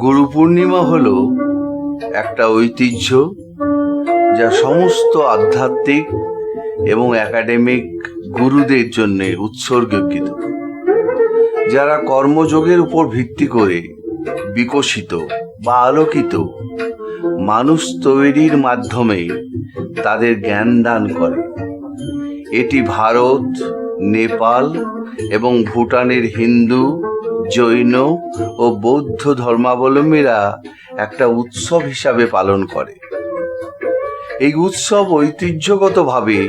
গুরু পূর্ণিমা হল একটা ঐতিহ্য যা সমস্ত আধ্যাত্মিক এবং একাডেমিক গুরুদের জন্য উৎসর্গীকৃত। যারা কর্মযোগের উপর ভিত্তি করে বিকশিত বা আলোকিত মানুষ তৈরির মাধ্যমে তাদের জ্ঞান দান করে। এটি ভারত নেপাল এবং ভুটানের হিন্দু, জৈন ও বৌদ্ধ ধর্মাবলম্বীরা একটা উৎসব হিসাবে পালন করে। এই উৎসব ঐতিহ্যগতভাবে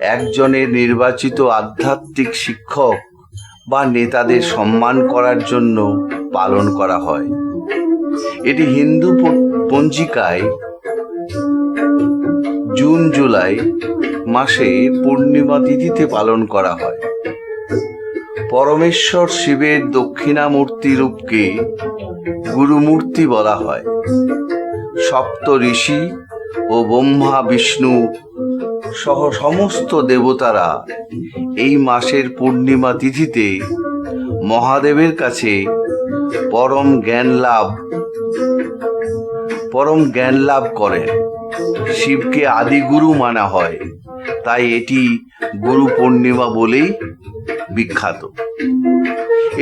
একজনের নির্বাচিত আধ্যাত্মিক শিক্ষক বা নেতাদের সম্মান করার জন্য পালন করা হয়। এটি হিন্দু পঞ্জিকায় জুন, জুলাই মাসে পূর্ণিমা তিথিতে পালন করা হয়। পরমেশ্বর শিবের দক্ষিণামূর্তি রূপকে গুরুমূর্তি বলা হয়। সপ্ত ঋষি ও ব্রহ্মা, বিষ্ণু সহ সমস্ত দেবতারা এই মাসের পূর্ণিমা তিথিতে মহাদেবের কাছে পরম জ্ঞান লাভ পরম জ্ঞান লাভ করেন। শিবকে আদিগুরু মানা হয়। তাই এটি গুরু পূর্ণিমা বলেই বিখ্যাত।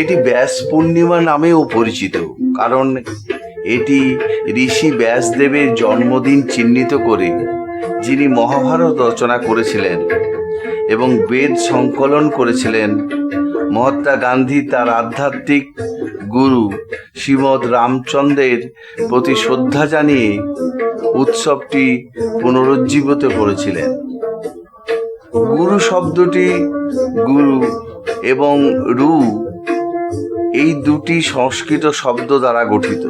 এটি ব্যাস পূর্ণিমা নামেও পরিচিত, কারণ এটি ঋষি ব্যাসদেবের জন্মদিন চিহ্নিত করে, যিনি মহাভারত রচনা করেছিলেন এবং বেদ সংকলন করেছিলেন। মহাত্মা গান্ধী তার আধ্যাত্মিক গুরু শ্রীমৎ রামচন্দ্রের প্রতি শ্রদ্ধা জানিয়ে উৎসবটি পুনরুজ্জীবিত করেছিলেন। গুরু শব্দটি গুরু এবং রু এই দুটি সংস্কৃত শব্দ দ্বারা গঠিত।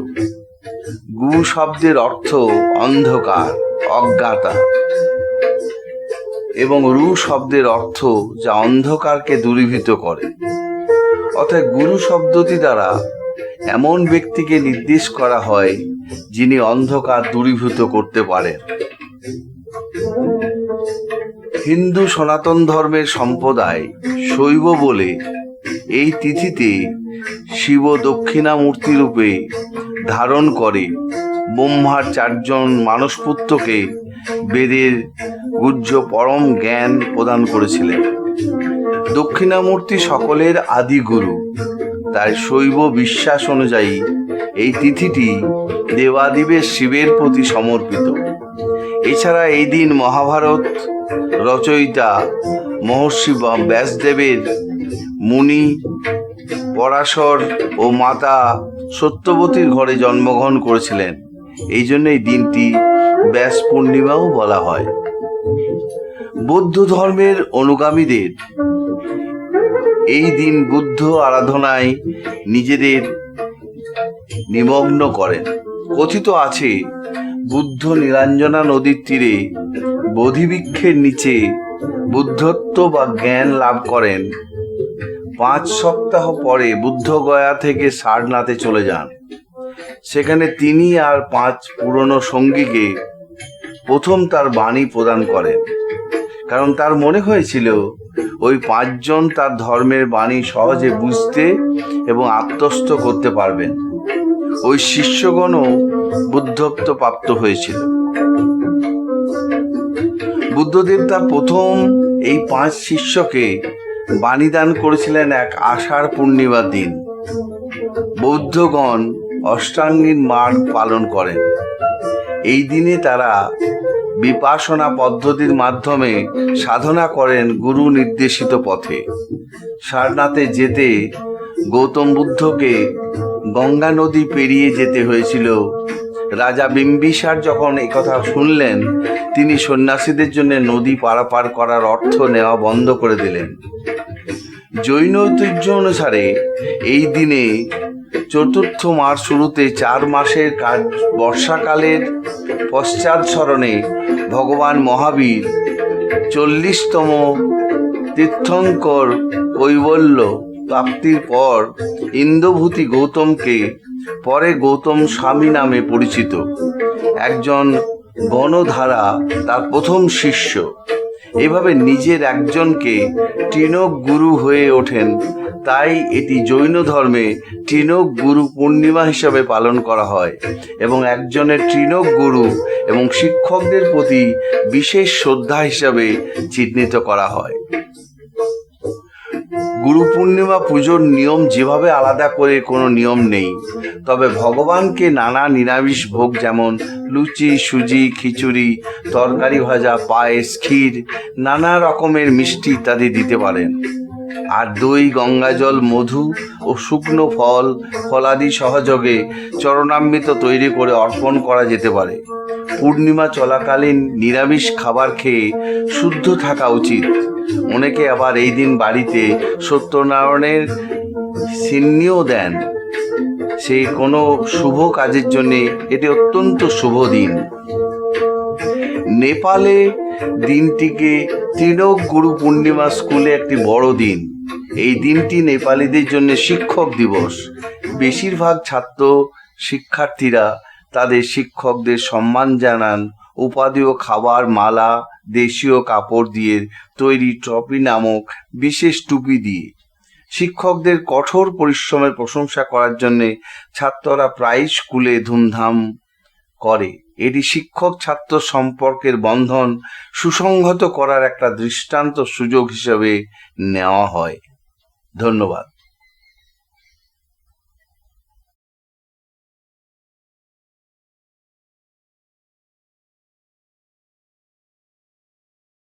গু শব্দের অর্থ অন্ধকার, অজ্ঞাতা এবং রু শব্দের অর্থ যা অন্ধকারকে দূরীভূত করে। অর্থাৎ গুরু শব্দটি দ্বারা এমন ব্যক্তিকে নির্দেশ করা হয়, যিনি অন্ধকার দূরীভূত করতে পারেন হিন্দু সনাতন ধর্মের সম্প্রদায় শৈব বলে এই তিথিতে শিব দক্ষিণামূর্তি রূপে ধারণ করে। ব্রহ্মার চারজন মানসপুত্রকে বেদের গুহ্য পরম জ্ঞান প্রদান করেছিলেন। দক্ষিণামূর্তি সকলের আদি গুরু। তাই শৈব বিশ্বাস অনুযায়ী এই তিথিটি দেবাদিবের শিবের প্রতি সমর্পিত। এছাড়া এই দিন মহাভারত রচয়িতা মহর্ষি ব্যাসদেবের মুনি, পরাশর ও মাতা সত্যবতীর ঘরে জন্মগ্রহণ করেছিলেন। এই জন্য এই দিনটি ব্যাস পূর্ণিমাও বলা হয়। বৌদ্ধ ধর্মের অনুগামীদের এই দিন বুদ্ধ আরাধনায় নিজেদের নিমগ্ন করেন। কথিত আছে, বুদ্ধ নীলাঞ্জনা নদীর তীরে বোধিবৃক্ষের নিচে বুদ্ধত্ব বা জ্ঞান লাভ করেন। পাঁচ সপ্তাহ পরে বুদ্ধ গয়া থেকে সারনাথে চলে যান। সেখানে তিনি আর পাঁচ পুরনো সঙ্গীকে প্রথম তার বাণী প্রদান করেন। কারণ তার মনে হয়েছিল ওই পাঁচজন তার ধর্মের বাণী সহজে বুঝতে এবং আত্মস্থ করতে পারবেন। ওই শিষ্যগণও বুদ্ধত্ব প্রাপ্ত হয়েছিল। বুদ্ধদেব তার প্রথম এই পাঁচ শিষ্যকে বাণী দান করেছিলেন এক আষাঢ় পূর্ণিমার দিন। বৌদ্ধগণ অষ্টাঙ্গীন মার্গ পালন করেন। এই দিনে তারা বিপাসনা পদ্ধতির মাধ্যমে সাধনা করেন গুরু নির্দেশিত পথে। সারনাথে যেতে গৌতম বুদ্ধকে গঙ্গা নদী পেরিয়ে যেতে হয়েছিল। রাজা বিম্বিসার যখন কথা শুনলেন, তিনি সন্ন্যাসীদের জন্য নদী পারাপার করার অর্থ নেওয়া বন্ধ করে দিলেন। জৈন ঐতিহ্য অনুসারে এই দিনে চতুর্থ মাস শুরুতে চার মাসের কাজ বর্ষাকালের পশ্চাৎ স্মরণে ভগবান মহাবীর চল্লিশতম তীর্থঙ্কর কৈবল্য প্রাপ্তির পর ইন্দ্রভূতি গৌতমকে পরে গৌতম স্বামী নামে পরিচিত। একজন গণধারা, তার প্রথম শিষ্য। এভাবে নিজের একজনকে টিনক গুরু হয়ে ওঠেন তাই এটি জৈন ধর্মে তৃণক গুরু পূর্ণিমা হিসাবে পালন করা হয় এবং একজনের তৃণক গুরু এবং শিক্ষকদের প্রতি বিশেষ শ্রদ্ধা হিসাবে চিহ্নিত করা হয়। গুরু পূর্ণিমা পুজোর নিয়ম যেভাবে আলাদা করে কোনো নিয়ম নেই, তবে ভগবানকে নানা নিরামিষ ভোগ যেমন লুচি, সুজি, খিচুড়ি, তরকারি ভাজা, পায়েস, ক্ষীর, নানা রকমের মিষ্টি ইত্যাদি দিতে পারেন। আর দই গঙ্গাজল, মধু ও শুকনো ফল, ফলাদি সহযোগে চরণামৃত তৈরি করে অর্পণ করা যেতে পারে। পূর্ণিমা চলাকালীন নিরামিষ খাবার খেয়ে শুদ্ধ থাকা উচিত। অনেকে আবার এই দিন বাড়িতে সত্যনারায়ণের সিন্নিও দেন। সেই কোনো শুভ কাজের জন্যে এটি অত্যন্ত শুভ দিন। নেপালে দিনটিকে তৃণক গুরু পূর্ণিমা স্কুলে একটি বড় দিন। এই দিনটি নেপালিদের জন্য শিক্ষক দিবস। বেশিরভাগ ছাত্র শিক্ষার্থীরা তাদের শিক্ষকদের সম্মান জানান, উপাধি খাবার মালা, দেশীয় কাপড় দিয়ে তৈরি ট্রফি নামক বিশেষ টুপি দিয়ে। শিক্ষকদের কঠোর পরিশ্রমের প্রশংসা করার জন্যে ছাত্ররা প্রায় স্কুলে ধুমধাম করে। এটি শিক্ষক ছাত্র সম্পর্কের বন্ধন সুসংহত করার একটা দৃষ্টান্ত সুযোগ হিসেবে নেওয়া হয়। ধন্যবাদ।